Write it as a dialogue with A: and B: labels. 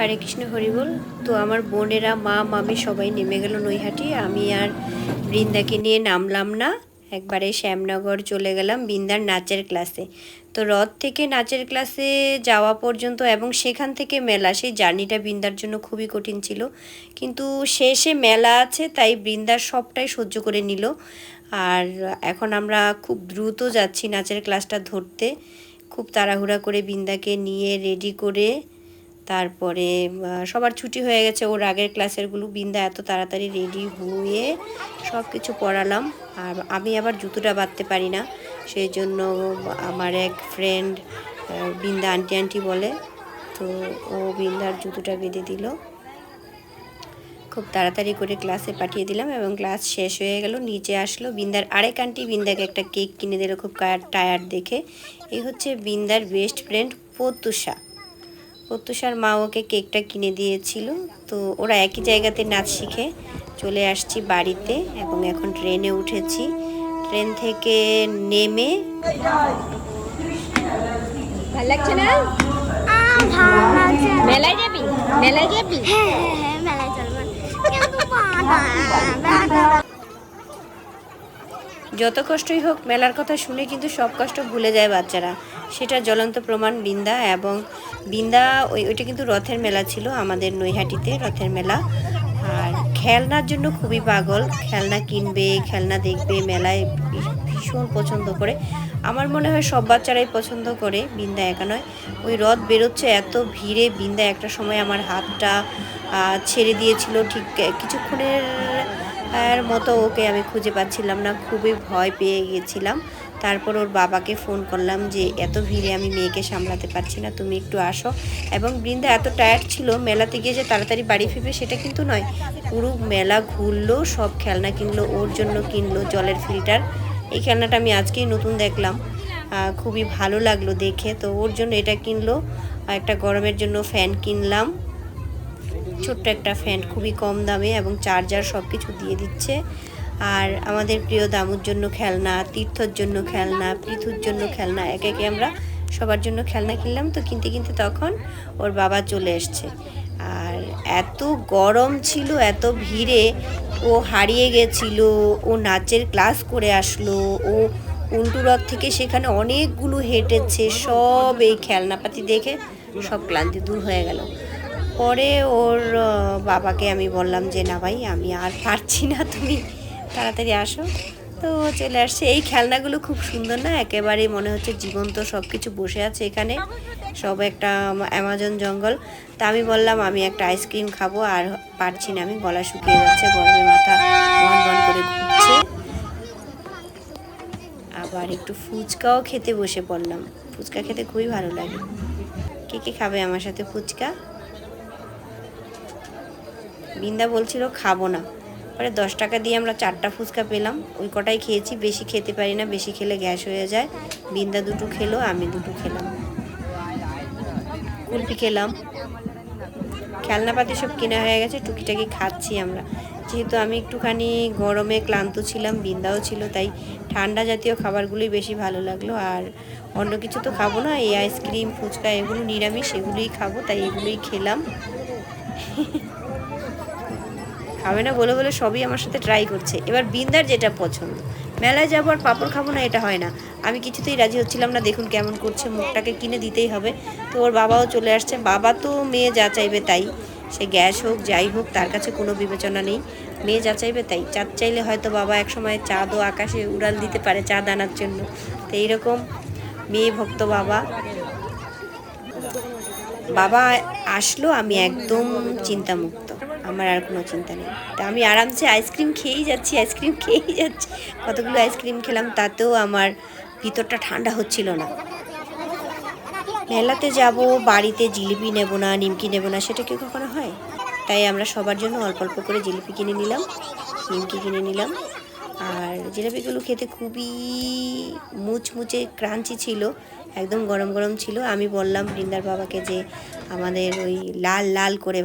A: হরে কৃষ্ণ হরিবল তো আমার বোনেরা, মা, মামি সবাই নেমে গেল নৈহাটি। আমি আর বৃন্দাকে নিয়ে নামলাম না। একবারে শ্যামনগর চলে গেলাম বৃন্দার নাচের ক্লাসে। তো রথ থেকে নাচের ক্লাসে যাওয়া পর্যন্ত এবং সেখান থেকে মেলা, সেই জার্নিটা বৃন্দার জন্য খুবই কঠিন ছিল। কিন্তু শেষে মেলা আছে, তাই বৃন্দার সবটাই সহ্য করে নিল। আর এখন আমরা খুব দ্রুত যাচ্ছি নাচের ক্লাসটা ধরতে। খুব তাড়াহুড়া করে বৃন্দাকে নিয়ে রেডি করে তারপরে সবার ছুটি হয়ে গেছে। ওর আগের ক্লাসেরগুলো বিন্দা এত তাড়াতাড়ি রেডি হয়ে সব কিছু পড়ালাম। আর আমি আবার জুতোটা বাঁধতে পারি না। সেই জন্য আমার এক ফ্রেন্ড বিন্দা আন্টি আন্টি বলে। তো ও বিন্দার জুতোটা বেঁধে দিল। খুব তাড়াতাড়ি করে ক্লাসে পাঠিয়ে দিলাম এবং ক্লাস শেষ হয়ে গেল। নিচে আসলো বিন্দার আরেক আন্টি বিন্দাকে একটা কেক কিনে দিল খুব টায়ার দেখে। এই হচ্ছে বিন্দার বেস্ট ফ্রেন্ড পতুষা। প্রত্যুষার মা ওকে কেকটা কিনে দিয়েছিল। তো ওরা একই জায়গাতে নাচ শিখে চলে আসছি বাড়িতে এবং এখন ট্রেনে উঠেছি। ট্রেন থেকে নেমে
B: ভালো লাগছে না? মেলায় যাবি? মেলায় যাবি?
C: হ্যাঁ হ্যাঁ হ্যাঁ মেলায় বাবা।
A: যত কষ্টই হোক, মেলার কথা শুনে কিন্তু সব কষ্ট ভুলে যায় বাচ্চারা। সেটা জ্বলন্ত প্রমাণ বিন্দা এবং বিন্দা ওই, ওইটা কিন্তু রথের মেলা ছিল আমাদের নৈহাটিতে, রথের মেলা। আর খেলনার জন্য খুবই পাগল। খেলনা কিনবে, খেলনা দেখবে, মেলায় ভীষণ পছন্দ করে। আমার মনে হয় সব বাচ্চারাই পছন্দ করে, বিন্দা একা নয়। ওই রথ বেরোচ্ছে এত ভিড়ে, বিন্দা একটা সময় আমার হাতটা ছেড়ে দিয়েছিল ঠিক কিছুক্ষণের এর মতো ওকে আমি খুঁজে পাচ্ছিলাম না, খুবই ভয় পেয়ে গেছিলাম। তারপর ওর বাবাকে ফোন করলাম যে, এত ভিড়ে আমি মেয়েকে সামলাতে পারছি না, তুমি একটু আসো। এবং বৃন্দা এত টায়ার্ড ছিল, মেলাতে গিয়ে যে তাড়াতাড়ি বাড়ি ফিরবে সেটা কিন্তু নয়, পুরো মেলা ঘুরলো, সব খেলনা কিনলো, ওর জন্য কিনলো জলের ফিল্টার। এই খেলনাটা আমি আজকেই নতুন দেখলাম। খুবই ভালো লাগল দেখে। তো ওর জন্য এটা কিনলো একটা গরমের জন্য ফ্যান কিনলাম। ছোট্ট একটা ফ্যান, খুবই কম দামে এবং চার্জার সব কিছু দিয়ে দিচ্ছে। আর আমাদের প্রিয় দামুর জন্য খেলনা, তীর্থর জন্য খেলনা, পৃথুর জন্য খেলনা, একে একে আমরা সবার জন্য খেলনা কিনলাম তো কিনতে কিনতে তখন ওর বাবা চলে এসছে। আর এত গরম ছিল, এত ভিড়ে, ও হারিয়ে গেছিল, ও নাচের ক্লাস করে আসলো, ও উল্টু রথ থেকে সেখানে অনেকগুলো হেঁটেছে, সব এই খেলনাপাতি দেখে সব ক্লান্তি দূর হয়ে গেল। পরে ওর বাবাকে আমি বললাম যে, না ভাই, আমি আর পারছি না, তুমি তাড়াতাড়ি আসো। তো চলে আসছে। এই খেলনাগুলো খুব সুন্দর না? একেবারে মনে হচ্ছে জীবন্ত সব কিছু বসে আছে এখানে। সব একটা অ্যামাজন জঙ্গল। তা আমি বললাম, আমি একটা আইসক্রিম খাব, আর পারছি না। আমি গলা শুকিয়ে যাচ্ছে, গরমে মাথা করে ঘুরছে। আবার একটু ফুচকাও খেতে বসে পড়লাম। ফুচকা খেতে খুবই ভালো লাগে। কে কে খাবে আমার সাথে ফুচকা? বিন্দা বলছিল, খাব না। পরে দশ টাকা দিয়ে আমরা চারটা ফুচকা পেলাম। ওই কটাই খেয়েছি, বেশি খেতে পারি না, বেশি খেলে গ্যাস হয়ে যায়। বিন্দা দুটো খেলো, আমি দুটো খেলাম। কুলপি খেলাম। খেলনাপাতি সব কেনা হয়ে গেছে, টুকিটাকি খাচ্ছি আমরা। যেহেতু আমি একটুখানি গরমে ক্লান্ত ছিলাম, বিন্দাও ছিল, তাই ঠান্ডা জাতীয় খাবারগুলোই বেশি ভালো লাগল। আর অন্য কিছু তো খাব না, এই আইসক্রিম, ফুচকা, এগুলো নিরামিষ, এগুলোই খাব, তাই এগুলোই খেলাম। খাবে না বলে বলে সবই আমার সাথে ট্রাই করছে। এবার বিন্দার যেটা পছন্দ। মেলায় যাব আর পাঁপড় খাব না, এটা হয় না। আমি কিছুতেই রাজি হচ্ছিলাম না, দেখুন কেমন করছে, মুখটাকে কিনে দিতেই হবে। তো ওর বাবাও চলে আসছে, বাবা তো মেয়ে যা চাইবে তাই। সে গ্যাস হোক, যাই হোক, তার কাছে কোনো বিবেচনা নেই। মেয়ে যা চাইবে তাই। চাঁদ চাইলে হয়তো বাবা এক একসময় চাঁদও আকাশে উড়াল দিতে পারে চাঁদ আনার জন্য। তো এইরকম মেয়ে ভক্ত বাবা। বাবা আসলো, আমি একদম চিন্তামুক্ত। আমার আর কোনো চিন্তা নেই। তা আমি আরামসে আইসক্রিম খেয়েই যাচ্ছি, আইসক্রিম খেয়েই যাচ্ছি। কতগুলো আইসক্রিম খেলাম তাতেও আমার ভিতরটা ঠান্ডা হচ্ছিল না। মেলাতে যাব, বাড়িতে জিলিপি নেব না, নিমকি নেব না, সেটা কি কখনো হয়? তাই আমরা সবার জন্য অল্প অল্প করে জিলিপি কিনে নিলাম, নিমকি কিনে নিলাম। আর জিলিপিগুলো খেতে খুবই মুচমুচে ক্রাঞ্চি ছিল, একদম গরম গরম ছিল। আমি বললাম বৃন্দার বাবাকে যে আমাদের ওই লাল লাল করে